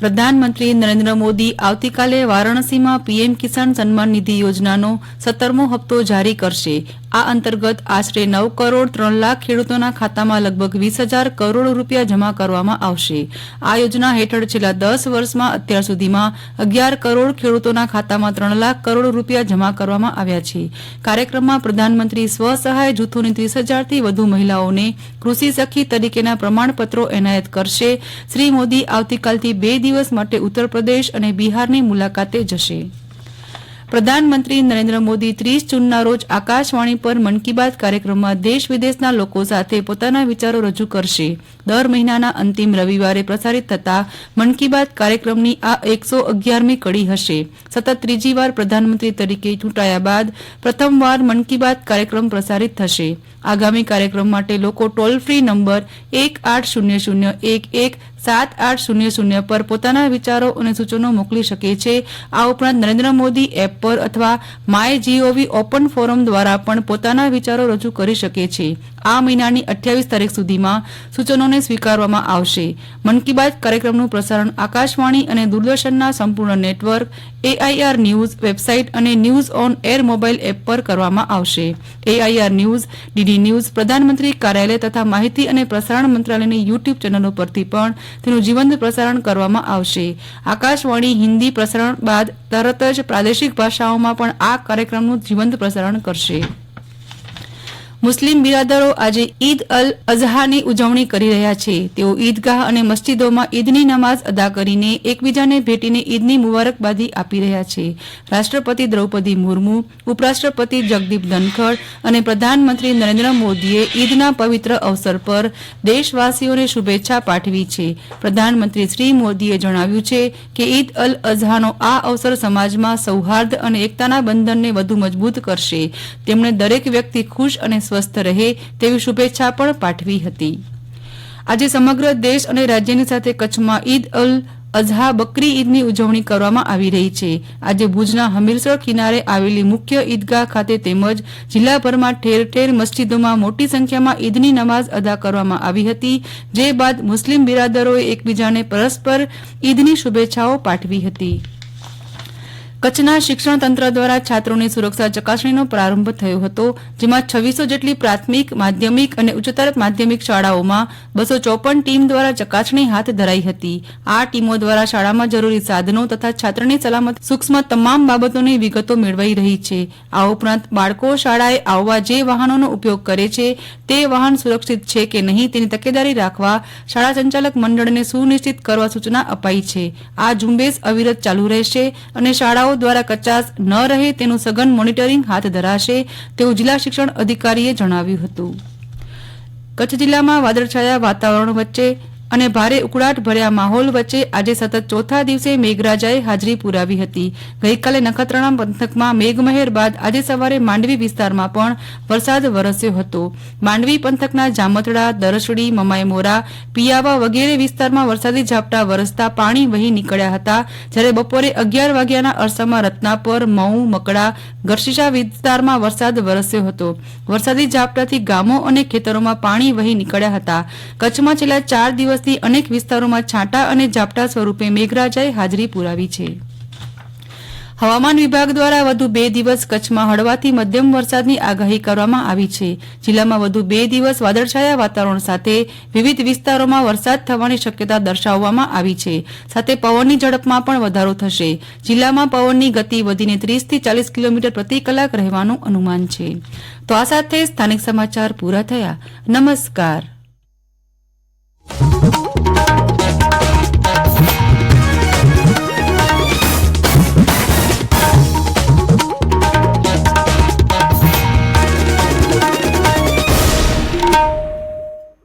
પ્રધાનમંત્રી નરેન્દ્ર મોદી આવતીકાલે વારાણસીમાં પીએમ કિસાન સન્માન નિધિ યોજનાનો સત્તરમો હપ્તો જારી કરશે. આ અંતર્ગત આશરે નવ કરોડ ત્રણ લાખ ખેડૂતોના ખાતામાં લગભગ વીસ હજાર કરોડ રૂપિયા જમા કરવામાં આવશે. આ યોજના હેઠળ છેલ્લા દસ વર્ષમાં અત્યાર સુધીમાં અગિયાર કરોડ ખેડૂતોના ખાતામાં ત્રણ લાખ કરોડ રૂપિયા જમા કરવામાં આવ્યા છે. કાર્યક્રમમાં પ્રધાનમંત્રી સ્વસહાય જૂથોની ત્રીસ હજારથી વધુ મહિલાઓને કૃષિ સખી તરીકેના પ્રમાણપત્રો એનાયત કરશે. શ્રી મોદી આવતીકાલથી બે દિવસ માટે ઉત્તર પ્રદેશ અને બિહારની મુલાકાતે જશે. પ્રધાનમંત્રી નરેન્દ્ર મોદી ત્રીસ જૂનના રોજ આકાશવાણી પર મન કી બાત કાર્યક્રમમાં દેશ વિદેશના લોકો સાથે પોતાના વિચારો રજૂ કરશે. દર મહિનાના અંતિમ રવિવારે પ્રસારિત થતા મન કી બાત કાર્યક્રમની આ એકસો અગિયારમી કડી હશે. સતત ત્રીજી વાર પ્રધાનમંત્રી તરીકે ચૂંટાયા બાદ પ્રથમવાર મન કી બાત કાર્યક્રમ પ્રસારિત થશે. આગામી કાર્યક્રમ માટે લોકો ટોલ ફ્રી નંબર એક આઠ શૂન્ય શૂન્ય એક એક સાત આઠ શૂન્ય શૂન્ય પર પોતાના વિચારો અને સૂચનો મોકલી શકે છે. આ ઉપરાંત નરેન્દ્ર મોદી એપ પર અથવા માય જીઓવી ઓપન ફોરમ દ્વારા પણ પોતાના વિચારો રજૂ કરી શકે છે. આ મહિનાની અઠ્યાવીસ તારીખ સુધીમાં સૂચનોને સ્વીકારવામાં આવશે. મન કી બાત કાર્યક્રમનું પ્રસારણ આકાશવાણી અને દૂરદર્શનના સંપૂર્ણ નેટવર્ક એઆઈઆર ન્યૂઝ વેબસાઇટ અને news on air mobile app પર કરવામાં આવશે. એઆઈઆર ન્યૂઝ ડીડી ન્યૂઝ, પ્રધાનમંત્રી કાર્યાલય તથા માહિતી અને પ્રસારણ મંત્રાલયની યુટ્યુબ ચેનલો પરથી પણ તેનું જીવંત પ્રસારણ કરવામાં આવશે. આકાશવાણી હિન્દી પ્રસારણ બાદ તરત જ પ્રાદેશિક ભાષાઓમાં પણ આ કાર્યક્રમનું જીવંત પ્રસારણ કરશે. મુસ્લિમ બિરાદરો આજે ઈદ અલ અઝહાની ઉજવણી કરી રહ્યા છે. તેઓ ઈદગાહ અને મસ્જિદોમાં ઈદની નમાઝ અદા કરીને એકબીજાને ભેટીને ઈદની મુબારકબાદી આપી રહ્યા છે. રાષ્ટ્રપતિ દ્રૌપદી મુર્મુ, ઉપરાષ્ટ્રપતિ જગદીપ ધનખડ અને પ્રધાનમંત્રી નરેન્દ્ર મોદીએ ઈદના પવિત્ર અવસર પર દેશવાસીઓને શુભેચ્છા પાઠવી છે. પ્રધાનમંત્રી શ્રી મોદીએ જણાવ્યું છે કે ઈદ અલ અઝહાનો આ અવસર સમાજમાં સૌહાર્દ અને એકતાના બંધનને વધુ મજબૂત કરશે. તેમણે દરેક વ્યક્તિ ખુશ અને સ્વસ્થ રહે તેવી શુભેચ્છા પણ પાઠવી હતી. આજે સમગ્ર દેશ અને રાજ્યની સાથે કચ્છમાં ઈદ અલ અઝહા બકરી ઈદની ઉજવણી કરવામાં આવી રહી છે. આજે ભુજના હમીરસર કિનારે આવેલી મુખ્ય ઈદગાહ ખાતે તેમજ જિલ્લાભરમાં ઠેર ઠેર મસ્જિદોમાં મોટી સંખ્યામાં ઈદની નમાઝ અદા કરવામાં આવી હતી. જે બાદ મુસ્લિમ બિરાદરોએ એકબીજાને પરસ્પર ઈદની શુભેચ્છાઓ પાઠવી હતી. કચ્છના શિક્ષણ તંત્ર દ્વારા છાત્રોની સુરક્ષા ચકાસણીનો પ્રારંભ થયો હતો, જેમાં છવ્વીસો જેટલી પ્રાથમિક, માધ્યમિક અને ઉચ્ચતર માધ્યમિક શાળાઓમાં બસો ચોપન ટીમ દ્વારા ચકાસણી હાથ ધરાઈ હતી. આ ટીમો દ્વારા શાળામાં જરૂરી સાધનો તથા છાત્રની સલામત સૂક્ષ્મ તમામ બાબતોની વિગતો મેળવાઈ રહી છે. આ ઉપરાંત બાળકો શાળાએ આવવા જે વાહનોનો ઉપયોગ કરે છે, તે વાહન સુરક્ષિત છે કે નહીં તેની તકેદારી રાખવા શાળા સંચાલક મંડળને સુનિશ્ચિત કરવા સૂચના અપાઈ છે. આ ઝુંબેશ અવિરત ચાલુ રહેશે અને શાળાઓ દ્વારા કચાસ ન રહે તેનું સઘન મોનિટરિંગ હાથ ધરાશે તેવું જિલ્લા શિક્ષણ અધિકારીએ જણાવ્યું હતું. કચ્છ જિલ્લામાં વાદળછાયા વાતાવરણ વચ્ચે અને ભારે ઉકળાટ ભર્યા માહોલ વચ્ચે આજે સતત ચોથા દિવસે મેઘરાજાએ હાજરી પુરાવી હતી. ગઈકાલે નખત્રાણા પંથકમાં મેઘમહેર બાદ આજે સવારે માંડવી વિસ્તારમાં પણ વરસાદ વરસ્યો હતો. માંડવી પંથકના જામતડા દરસડી મમાયમોરા પિયાવા વગેરે વિસ્તારમાં વરસાદી ઝાપટા વરસતા પાણી વહી નીકળ્યા હતા, જ્યારે બપોરે અગિયાર વાગ્યાના અરસામાં રત્નાપર, મઉ, મકડા ગરશીશા વિસ્તારમાં વરસાદ વરસ્યો હતો. વરસાદી ઝાપટાથી ગામો અને ખેતરોમાં પાણી વહી નીકળ્યા હતા. કચ્છમાં છેલ્લા ચાર દિવસથી અનેક વિસ્તારોમાં છાંટા અને ઝાપટા સ્વરૂપે મેઘરાજાએ હાજરી પુરાવી છે. હવામાન વિભાગ દ્વારા વધુ બે દિવસ કચ્છમાં હળવાથી મધ્યમ વરસાદની આગાહી કરવામાં આવી છે. જિલ્લામાં વધુ બે દિવસ વાદળછાયા વાતાવરણ સાથે વિવિધ વિસ્તારોમાં વરસાદ થવાની શક્યતા દર્શાવવામાં આવી છે. સાથે પવનની ઝડપમાં પણ વધારો થશે. જિલ્લામાં પવનની ગતિ વધીને ત્રીસથી ચાલીસ કિલોમીટર પ્રતિ કલાક રહેવાનું અનુમાન છે. તો આ સાથે સ્થાનિક સમાચાર પૂરા થયા. નમસ્કાર.